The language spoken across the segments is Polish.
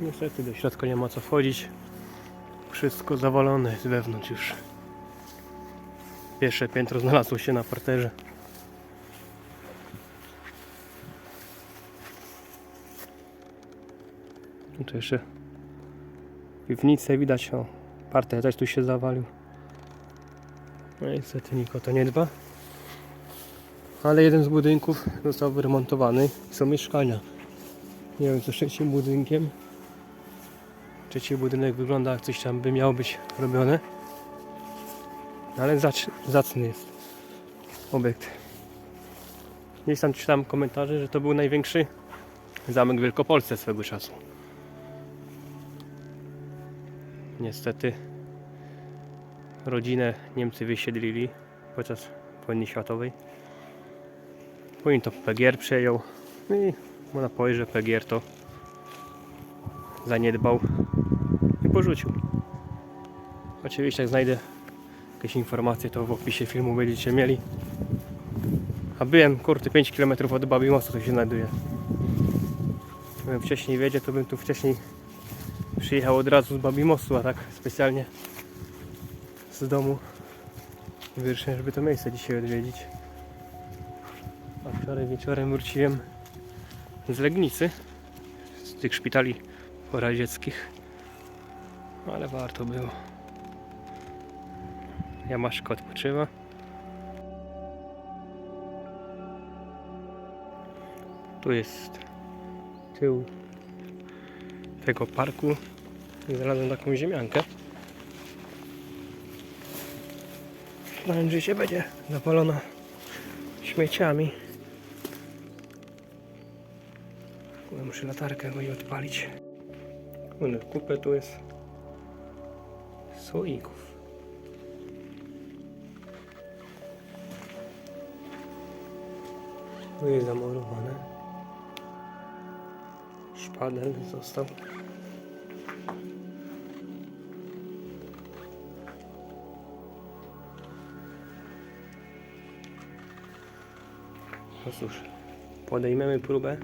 Niestety do środka nie ma co wchodzić. Wszystko zawalone jest wewnątrz już. Pierwsze piętro znalazło się na parterze. Tu jeszcze piwnicę widać, o, parter też tu się zawalił. No niestety nikt o to nie dba. Ale jeden z budynków został wyremontowany. Są mieszkania. Nie wiem co z trzecim budynkiem. Trzeci budynek wygląda jak coś tam by miało być robione. Ale zacz, zacny jest obiekt. Gdzieś tam czytałem komentarze, że to był największy zamek w Wielkopolsce swego czasu. Niestety rodzinę Niemcy wysiedlili podczas wojny światowej. Później to PGR przejął. No i można powiedzieć, że PGR to zaniedbał porzucił. Oczywiście jak znajdę jakieś informacje, to w opisie filmu będziecie mieli. A byłem, kurde, 5 km od Babi Mostu tu się znajduje. Gdybym wcześniej wiedział, to bym tu wcześniej przyjechał od razu z Babi Mostu, a tak specjalnie z domu wyszedłem, żeby to miejsce dzisiaj odwiedzić. A wczoraj wieczorem wróciłem z Legnicy, z tych szpitali poradzieckich. Ale warto było. Jamaszka odpoczywa. Tu jest tył tego parku. Znalazłem taką ziemiankę. Myślałem, że się będzie zapalona śmieciami. Muszę latarkę odpalić. Kupę tu jest słoików. Tu jest zamurowane. Szpadel został. No cóż, podejmiemy próbę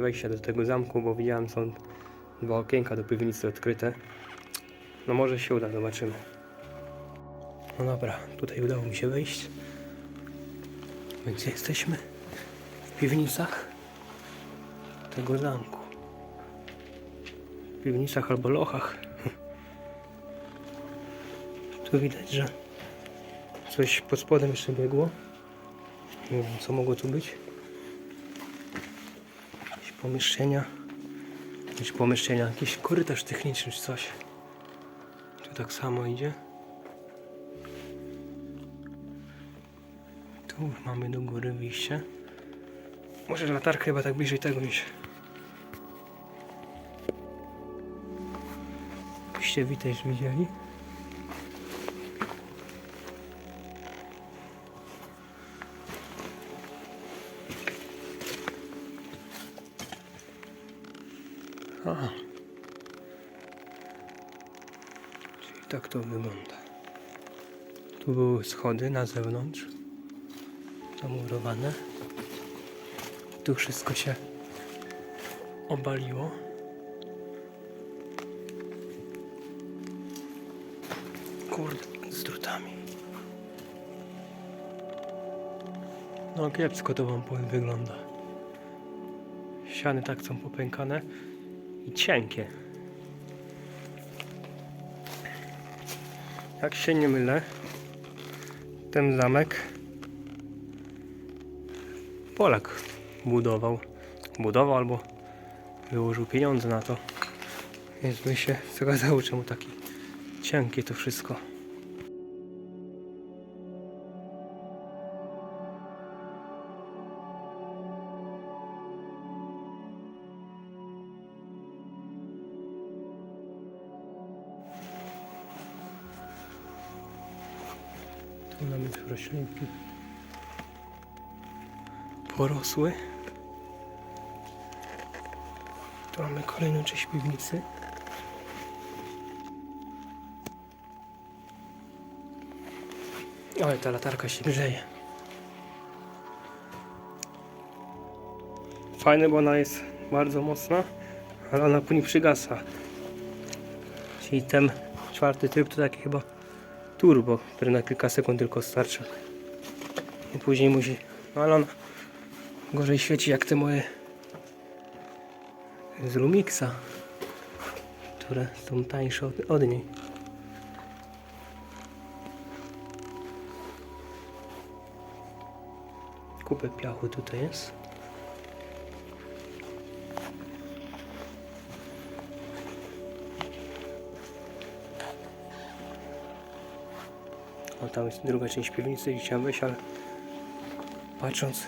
wejścia do tego zamku, bo widziałem są dwa okienka do piwnicy odkryte. No może się uda, zobaczymy. No dobra, tutaj udało mi się wejść. Więc jesteśmy w piwnicach tego zamku. W piwnicach albo lochach. Tu widać, że coś pod spodem jeszcze biegło. Nie wiem co mogło tu być. Jakieś pomieszczenia. Jakieś pomieszczenia, jakiś korytarz techniczny czy coś. Tu tak samo idzie. Tu już mamy do góry wyjście. Może latarka chyba tak bliżej tego niż. Byście też widzieli. Schody na zewnątrz. Zamurowane. Tu wszystko się obaliło. Kurde, z drutami. No kiepsko to wam powiem wygląda. Ściany tak są popękane i cienkie. Jak się nie mylę, ten zamek Polak budował. Budował albo wyłożył pieniądze na to. Więc by się zgadzało, czemu taki cienkie to wszystko. Roślinki porosły. Tu mamy kolejną część piwnicy. Ale ta latarka się grzeje. Fajne, bo ona jest bardzo mocna, ale ona później przygasa. Czyli ten czwarty tryb to taki chyba turbo, który na kilka sekund tylko starcza. I później musi, no ale ona gorzej świeci jak te moje z Lumixa, które są tańsze od, od niej. Kupę piachu tutaj jest. Tam jest druga część piwnicy i chciałem wejść, ale patrząc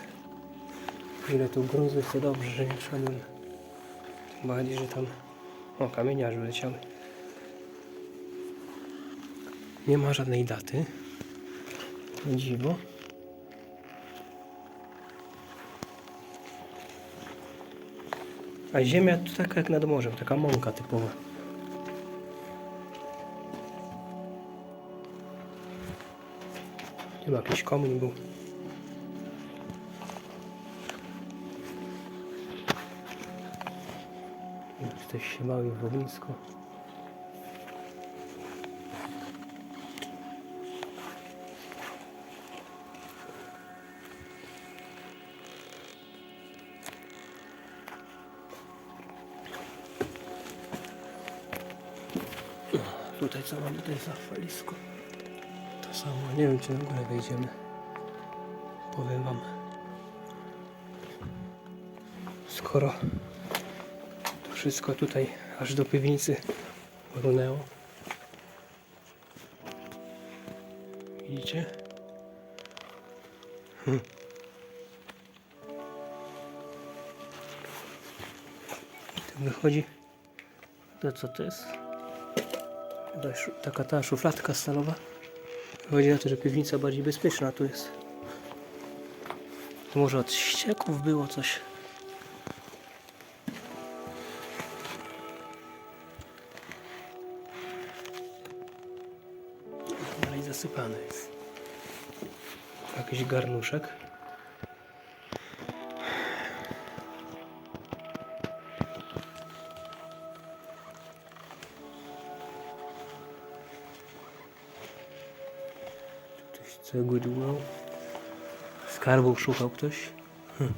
ile tu gruzu to dobrze, że nie wszedłem. Tym bardziej, że tam o, kamieniarze wyleciały. Nie ma żadnej daty. O Dziwo. A ziemia to taka jak nad morzem, taka mąka typowa. Chyba jakiś komin był. Ktoś się bawił w ognisko. Tutaj co mam tutaj za falisko? Samo, nie wiem czy na górę wejdziemy. Powiem wam. Skoro to wszystko tutaj aż do piwnicy runęło. Widzicie? Hm. Wychodzi. To co to jest? Taka ta szufladka stalowa. Chodzi na to, że piwnica bardziej bezpieczna tu jest. To może od ścieków było coś. Dalej zasypane jest. Jakiś garnuszek. Cegły dłubał. Skarbów szukał ktoś. Hm.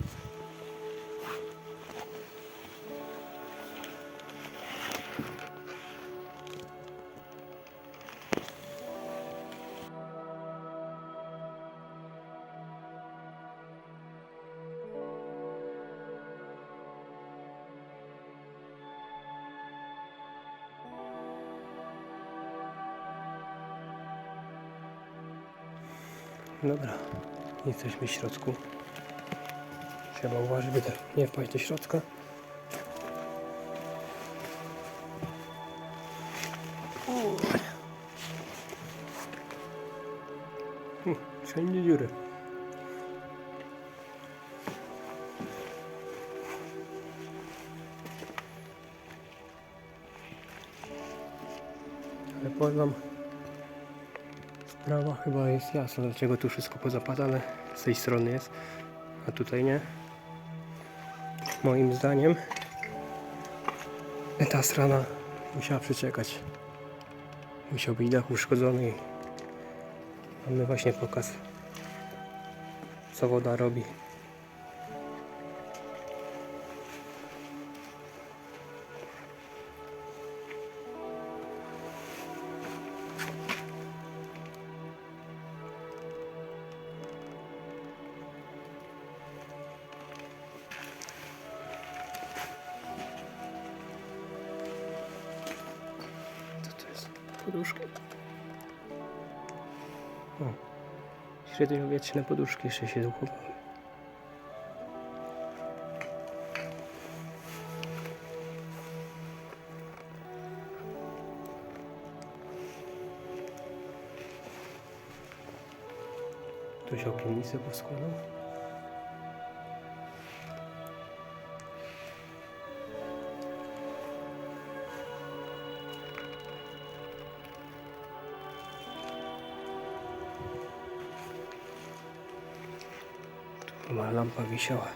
Dobra, jesteśmy w środku. Trzeba uważać, by nie wpaść do środka. U, Wszędzie dziury. Ale powiem chyba jest jasna, dlaczego tu wszystko pozapadane z tej strony jest, a tutaj nie. Moim zdaniem ta strona musiała przeciekać. Musiał być dach uszkodzony i mamy właśnie pokaz co woda robi. Jest? Poduszki? O, średniowieczne poduszki jeszcze się uchowały. Ktoś okiennicę poskładał? lampa wisiała.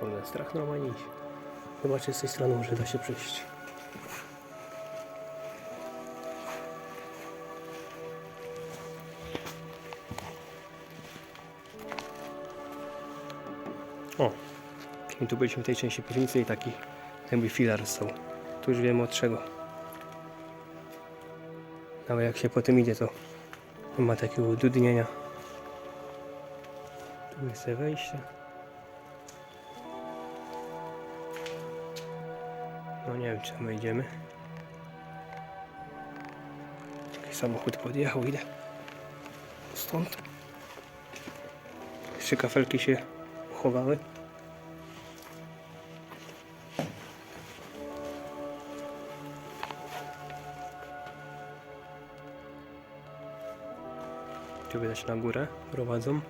Kurde, strach normalnie iść. Chyba czy z tej strony może da się przejść. O, i tu byliśmy w tej części piwnicy i taki jakby filar są. Tu już wiemy od czego. Ale jak się potem idzie, to ma takie ududnienia. Tu jest wejście. No nie wiem, czy wejdziemy. Jakiś samochód podjechał, idę stąd. Jeszcze kafelki się uchowały. Na górę prowadzą.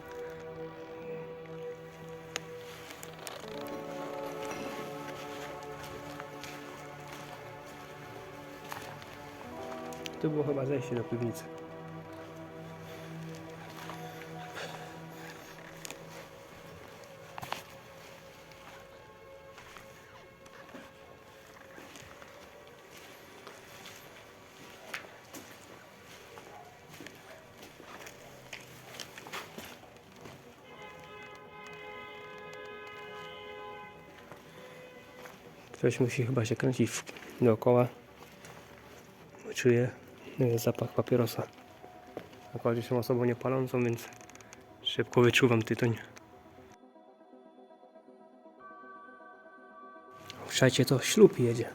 Tu było chyba zejście do piwnicy. Ktoś musi chyba się kręcić dookoła. Czuję y, zapach papierosa. Akurat jestem osobą niepalącą, więc szybko wyczuwam tytoń. Słuchajcie, to ślub jedzie.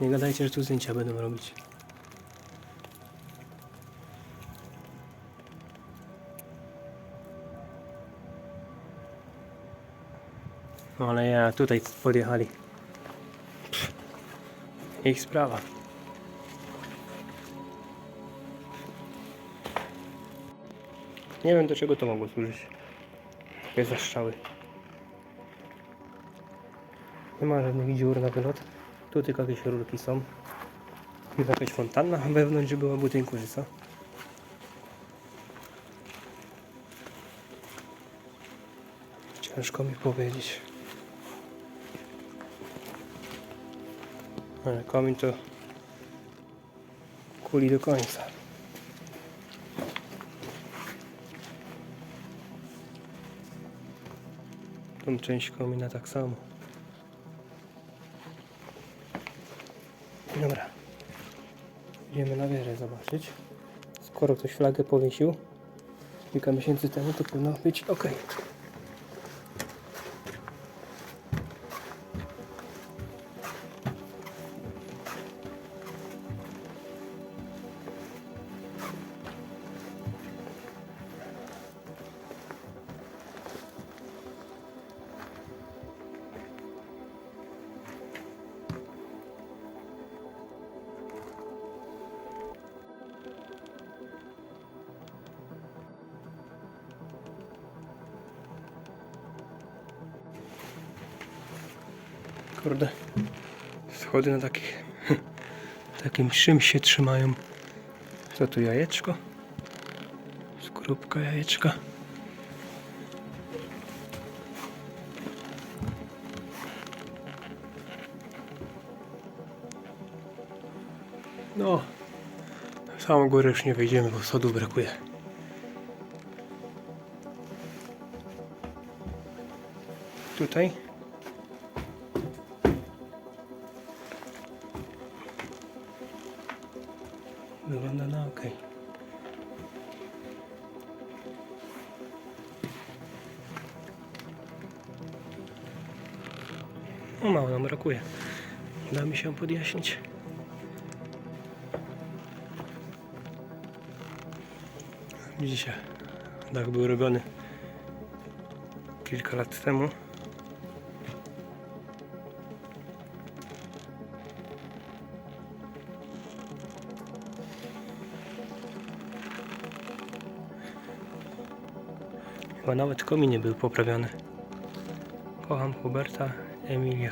Nie gadajcie, że tu zdjęcia będą robić. Ale ja tutaj podjechali. Ich sprawa. Nie wiem do czego to mogło służyć. Takie zaszczały. Nie ma żadnych dziur na wylot. Tu tylko jakieś rurki są. Jest jakaś fontanna wewnątrz, była budynku, czy co? Ciężko mi powiedzieć. Ale komin to kuli do końca. Tą część komina tak samo. Dobra. Idziemy na wieżę zobaczyć. Skoro ktoś flagę powiesił kilka miesięcy temu, to powinno być ok. Kurde. Schody na takich takim czym się trzymają. Co tu jajeczko? Skorupka jajeczka. No, na samą górę już nie wejdziemy, bo sodu brakuje. Tutaj No mało nam brakuje. Da mi się podjaśnić. Widzicie, dach był robiony kilka lat temu. Chyba nawet komin nie był Kocham Huberta Emilia.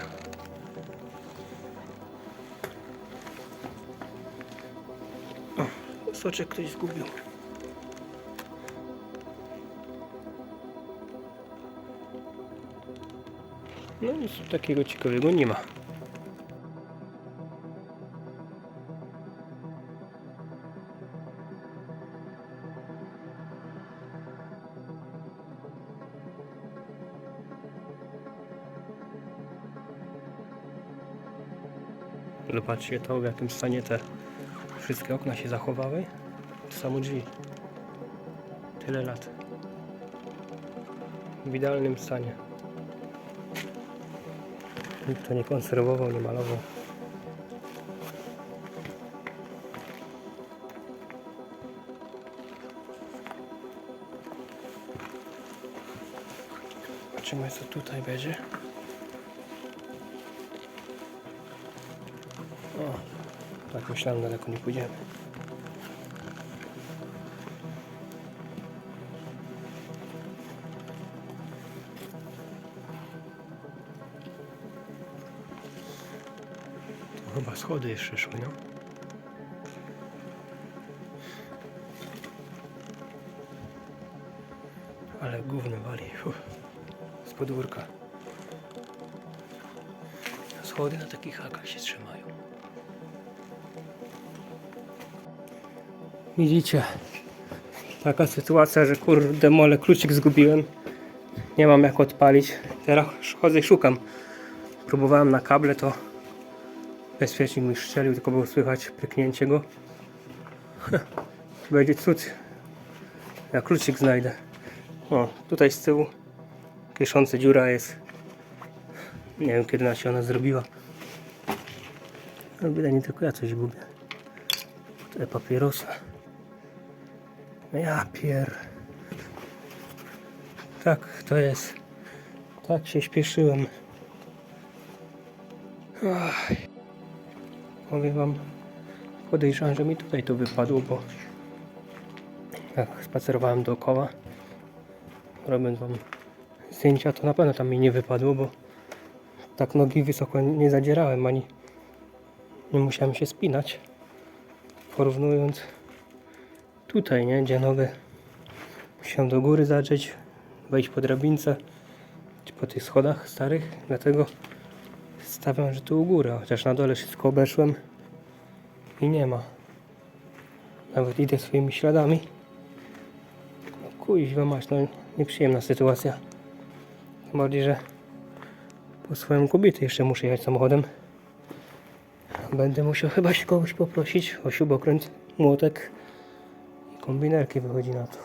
O, soczek ktoś zgubił. No nic takiego ciekawego nie ma. Zobaczcie to, w jakim stanie te wszystkie okna się zachowały. To samo drzwi. Tyle lat. W idealnym stanie. Nikt to nie konserwował, nie malował. Zobaczymy co tutaj będzie. Tak myślałem, daleko nie pójdziemy. To chyba schody jeszcze szły, no. Ale gówno wali. Uff. Z podwórka. Schody na takich hakach się trzymają. Widzicie, taka sytuacja, że kurde mole kluczyk zgubiłem. Nie mam jak odpalić. Teraz chodzę i szukam. Próbowałem na kable, to bezpiecznik mi strzelił, tylko było słychać pyknięcie go. Będzie cud. Ja kluczyk znajdę. O, tutaj z tyłu kiesząca dziura jest. Nie wiem kiedy ona się ona zrobiła. No nie tylko ja coś gubię. Te papierosa. Ja pier... Tak, to jest. Tak się śpieszyłem. Powiem wam, podejrzewam, że mi tutaj to wypadło, bo jak spacerowałem dookoła, robiąc wam zdjęcia, to na pewno tam mi nie wypadło, bo tak nogi wysoko nie zadzierałem, ani nie musiałem się spinać. Porównując tutaj, nie, gdzie nogę musiałem do góry zadrzeć, wejść po drabince, czy po tych schodach starych, dlatego stawiam, że tu u góry, chociaż na dole wszystko obeszłem i nie ma. Nawet idę swoimi śladami. No kuźwa masz, no nieprzyjemna sytuacja. Tym bardziej, że po swoją kobietę jeszcze muszę jechać samochodem. Będę musiał chyba się kogoś poprosić o śrubokręt, młotek kombinerki wychodzi na to.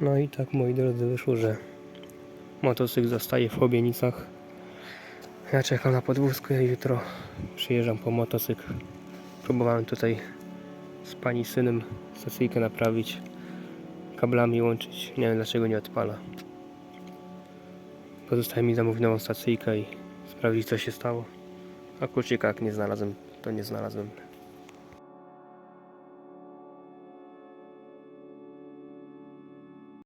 No i tak moi drodzy wyszło, że motocykl zostaje w Obienicach. Ja czekam na podwózku i jutro przyjeżdżam po motocykl. Próbowałem tutaj z pani synem stacyjkę naprawić, kablami łączyć. Nie wiem dlaczego nie odpala. Pozostaje mi zamówić nową stacyjkę i sprawdzić co się stało. A kluczyka nie znalazłem, to nie znalazłem.